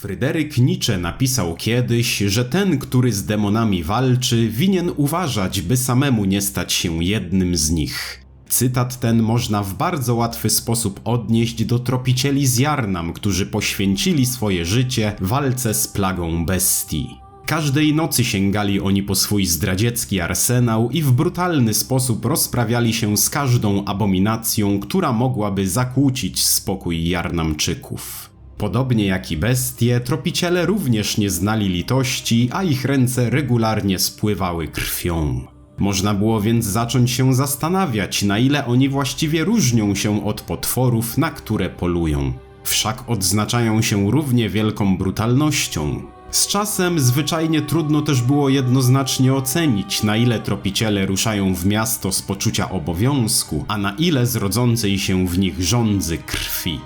Fryderyk Nietzsche napisał kiedyś, że ten, który z demonami walczy, winien uważać, by samemu nie stać się jednym z nich. Cytat ten można w bardzo łatwy sposób odnieść do tropicieli z Jarnam, którzy poświęcili swoje życie walce z plagą bestii. Każdej nocy sięgali oni po swój zdradziecki arsenał i w brutalny sposób rozprawiali się z każdą abominacją, która mogłaby zakłócić spokój Jarnamczyków. Podobnie jak i bestie, tropiciele również nie znali litości, a ich ręce regularnie spływały krwią. Można było więc zacząć się zastanawiać, na ile oni właściwie różnią się od potworów, na które polują. Wszak odznaczają się równie wielką brutalnością. Z czasem zwyczajnie trudno też było jednoznacznie ocenić, na ile tropiciele ruszają w miasto z poczucia obowiązku, a na ile z rodzącej się w nich rządzy krwi.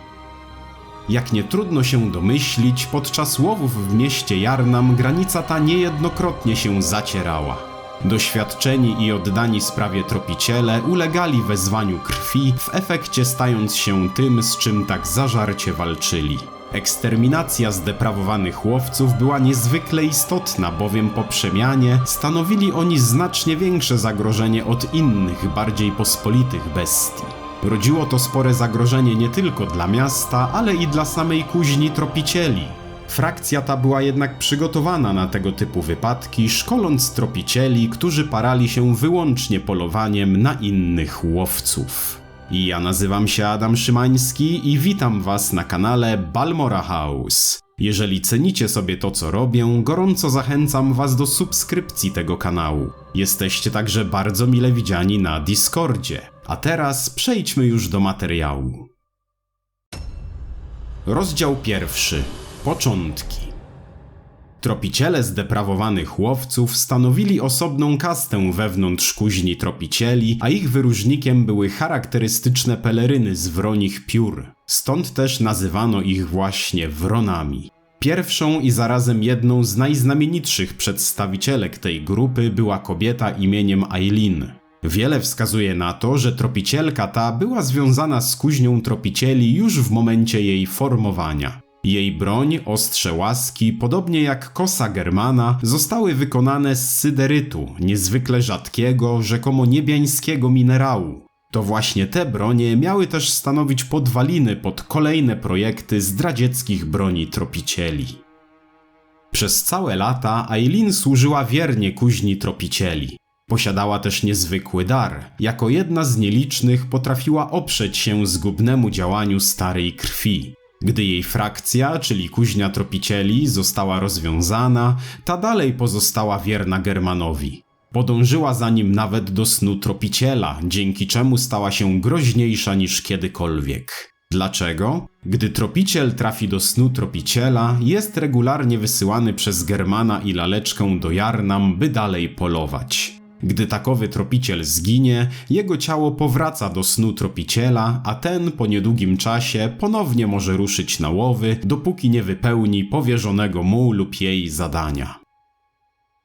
Jak nie trudno się domyślić, podczas łowów w mieście Jarnam granica ta niejednokrotnie się zacierała. Doświadczeni i oddani sprawie tropiciele ulegali wezwaniu krwi, w efekcie stając się tym, z czym tak zażarcie walczyli. Eksterminacja zdeprawowanych łowców była niezwykle istotna, bowiem po przemianie stanowili oni znacznie większe zagrożenie od innych, bardziej pospolitych bestii. Rodziło to spore zagrożenie nie tylko dla miasta, ale i dla samej kuźni tropicieli. Frakcja ta była jednak przygotowana na tego typu wypadki, szkoląc tropicieli, którzy parali się wyłącznie polowaniem na innych łowców. Ja nazywam się Adam Szymański i witam Was na kanale Balmora House. Jeżeli cenicie sobie to, co robię, gorąco zachęcam Was do subskrypcji tego kanału. Jesteście także bardzo mile widziani na Discordzie. A teraz przejdźmy już do materiału. Rozdział pierwszy. Początki. Tropiciele zdeprawowanych łowców stanowili osobną kastę wewnątrz kuźni tropicieli, a ich wyróżnikiem były charakterystyczne peleryny z wronich piór. Stąd też nazywano ich właśnie wronami. Pierwszą i zarazem jedną z najznamienitszych przedstawicielek tej grupy była kobieta imieniem Eileen. Wiele wskazuje na to, że tropicielka ta była związana z kuźnią tropicieli już w momencie jej formowania. Jej broń, ostrze łaski, podobnie jak kosa Germana, zostały wykonane z syderytu, niezwykle rzadkiego, rzekomo niebiańskiego minerału. To właśnie te bronie miały też stanowić podwaliny pod kolejne projekty zdradzieckich broni tropicieli. Przez całe lata Eileen służyła wiernie kuźni tropicieli. Posiadała też niezwykły dar. Jako jedna z nielicznych potrafiła oprzeć się zgubnemu działaniu starej krwi. Gdy jej frakcja, czyli kuźnia tropicieli, została rozwiązana, ta dalej pozostała wierna Germanowi. Podążyła za nim nawet do snu tropiciela, dzięki czemu stała się groźniejsza niż kiedykolwiek. Dlaczego? Gdy tropiciel trafi do snu tropiciela, jest regularnie wysyłany przez Germana i laleczkę do Jarnam, by dalej polować. Gdy takowy tropiciel zginie, jego ciało powraca do snu tropiciela, a ten po niedługim czasie ponownie może ruszyć na łowy, dopóki nie wypełni powierzonego mu lub jej zadania.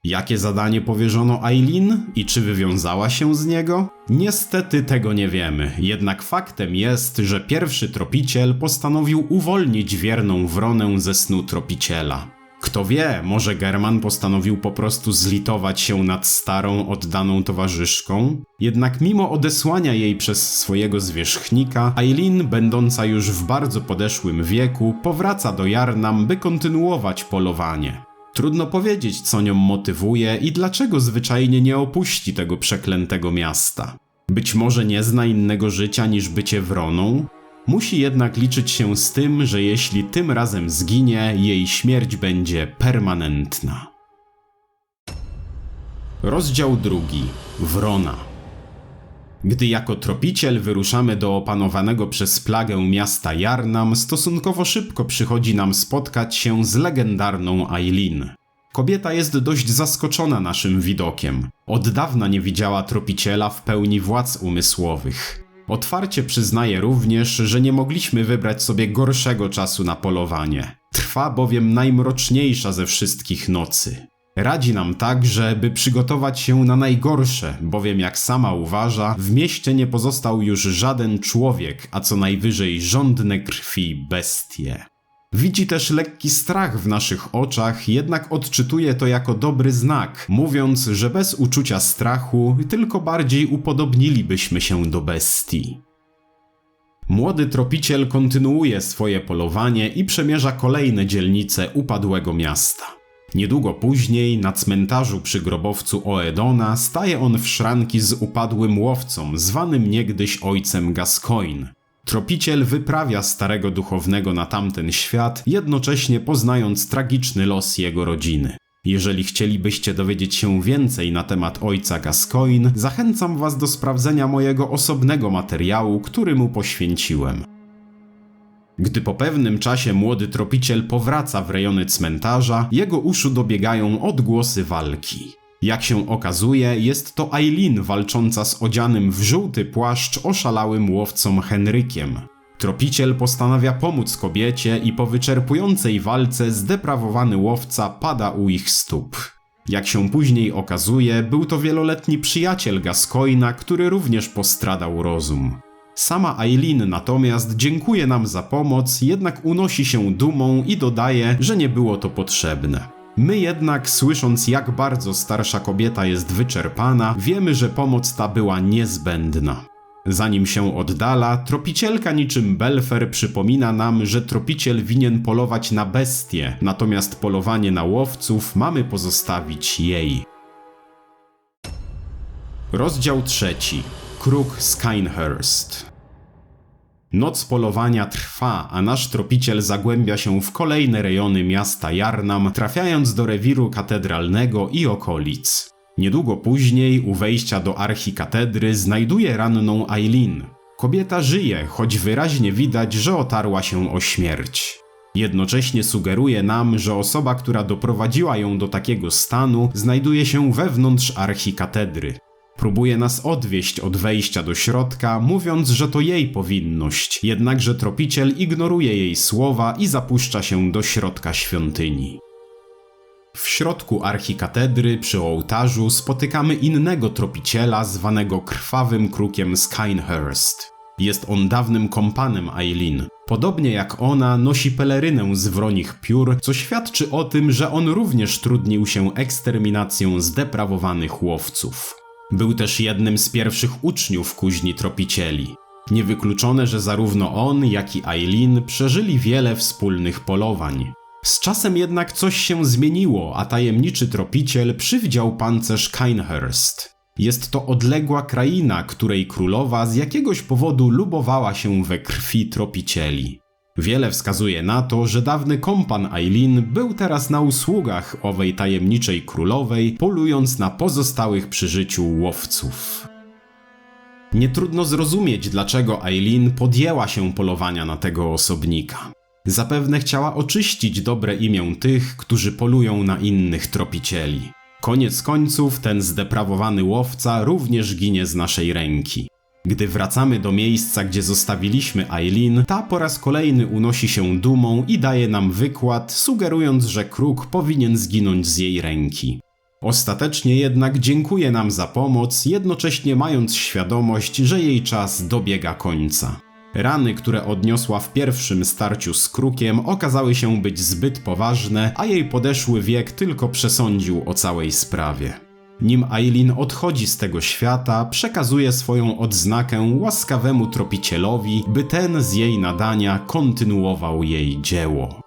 Jakie zadanie powierzono Eileen i czy wywiązała się z niego? Niestety tego nie wiemy, jednak faktem jest, że pierwszy tropiciel postanowił uwolnić wierną wronę ze snu tropiciela. Kto wie, może German postanowił po prostu zlitować się nad starą, oddaną towarzyszką? Jednak mimo odesłania jej przez swojego zwierzchnika, Eileen, będąca już w bardzo podeszłym wieku, powraca do Jarnam, by kontynuować polowanie. Trudno powiedzieć, co nią motywuje i dlaczego zwyczajnie nie opuści tego przeklętego miasta. Być może nie zna innego życia niż bycie wroną, Musi jednak liczyć się z tym, że jeśli tym razem zginie, jej śmierć będzie permanentna. Rozdział drugi. Wrona. Gdy jako tropiciel wyruszamy do opanowanego przez plagę miasta Jarnam, stosunkowo szybko przychodzi nam spotkać się z legendarną Eileen. Kobieta jest dość zaskoczona naszym widokiem. Od dawna nie widziała tropiciela w pełni władz umysłowych. Otwarcie przyznaje również, że nie mogliśmy wybrać sobie gorszego czasu na polowanie. Trwa bowiem najmroczniejsza ze wszystkich nocy. Radzi nam także, by przygotować się na najgorsze, bowiem jak sama uważa, w mieście nie pozostał już żaden człowiek, a co najwyżej żądne krwi bestie. Widzi też lekki strach w naszych oczach, jednak odczytuje to jako dobry znak, mówiąc, że bez uczucia strachu tylko bardziej upodobnilibyśmy się do bestii. Młody tropiciel kontynuuje swoje polowanie i przemierza kolejne dzielnice upadłego miasta. Niedługo później, na cmentarzu przy grobowcu Oedona, staje on w szranki z upadłym łowcą, zwanym niegdyś ojcem Gascoigne. Tropiciel wyprawia starego duchownego na tamten świat, jednocześnie poznając tragiczny los jego rodziny. Jeżeli chcielibyście dowiedzieć się więcej na temat ojca Gascoigne, zachęcam Was do sprawdzenia mojego osobnego materiału, który mu poświęciłem. Gdy po pewnym czasie młody tropiciel powraca w rejony cmentarza, jego uszu dobiegają odgłosy walki. Jak się okazuje, jest to Eileen walcząca z odzianym w żółty płaszcz oszalałym łowcą Henrykiem. Tropiciel postanawia pomóc kobiecie i po wyczerpującej walce zdeprawowany łowca pada u ich stóp. Jak się później okazuje, był to wieloletni przyjaciel Gascoina, który również postradał rozum. Sama Eileen natomiast dziękuje nam za pomoc, jednak unosi się dumą i dodaje, że nie było to potrzebne. My jednak, słysząc jak bardzo starsza kobieta jest wyczerpana, wiemy, że pomoc ta była niezbędna. Zanim się oddala, tropicielka niczym Belfer przypomina nam, że tropiciel winien polować na bestie, natomiast polowanie na łowców mamy pozostawić jej. Rozdział trzeci. Kruk Skynehurst. Noc polowania trwa, a nasz tropiciel zagłębia się w kolejne rejony miasta Jarnam, trafiając do rewiru katedralnego i okolic. Niedługo później, u wejścia do archikatedry, znajduje ranną Eileen. Kobieta żyje, choć wyraźnie widać, że otarła się o śmierć. Jednocześnie sugeruje nam, że osoba, która doprowadziła ją do takiego stanu, znajduje się wewnątrz archikatedry. Próbuje nas odwieść od wejścia do środka, mówiąc, że to jej powinność, jednakże tropiciel ignoruje jej słowa i zapuszcza się do środka świątyni. W środku archikatedry przy ołtarzu spotykamy innego tropiciela zwanego krwawym krukiem Skynehurst. Jest on dawnym kompanem Eileen. Podobnie jak ona, nosi pelerynę z wronich piór, co świadczy o tym, że on również trudnił się eksterminacją zdeprawowanych łowców. Był też jednym z pierwszych uczniów kuźni tropicieli. Niewykluczone, że zarówno on, jak i Eileen przeżyli wiele wspólnych polowań. Z czasem jednak coś się zmieniło, a tajemniczy tropiciel przywdział pancerz Kinehurst. Jest to odległa kraina, której królowa z jakiegoś powodu lubowała się we krwi tropicieli. Wiele wskazuje na to, że dawny kompan Eileen był teraz na usługach owej tajemniczej królowej, polując na pozostałych przy życiu łowców. Nie trudno zrozumieć, dlaczego Eileen podjęła się polowania na tego osobnika. Zapewne chciała oczyścić dobre imię tych, którzy polują na innych tropicieli. Koniec końców ten zdeprawowany łowca również ginie z naszej ręki. Gdy wracamy do miejsca, gdzie zostawiliśmy Eileen, ta po raz kolejny unosi się dumą i daje nam wykład, sugerując, że kruk powinien zginąć z jej ręki. Ostatecznie jednak dziękuję nam za pomoc, jednocześnie mając świadomość, że jej czas dobiega końca. Rany, które odniosła w pierwszym starciu z krukiem, okazały się być zbyt poważne, a jej podeszły wiek tylko przesądził o całej sprawie. Nim Eileen odchodzi z tego świata, przekazuje swoją odznakę łaskawemu tropicielowi, by ten z jej nadania kontynuował jej dzieło.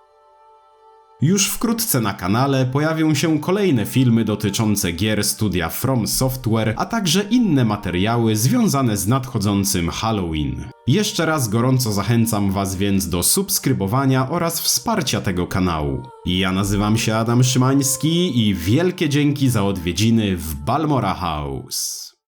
Już wkrótce na kanale pojawią się kolejne filmy dotyczące gier studia From Software, a także inne materiały związane z nadchodzącym Halloween. Jeszcze raz gorąco zachęcam Was więc do subskrybowania oraz wsparcia tego kanału. Ja nazywam się Adam Szymański i wielkie dzięki za odwiedziny w Balmora House.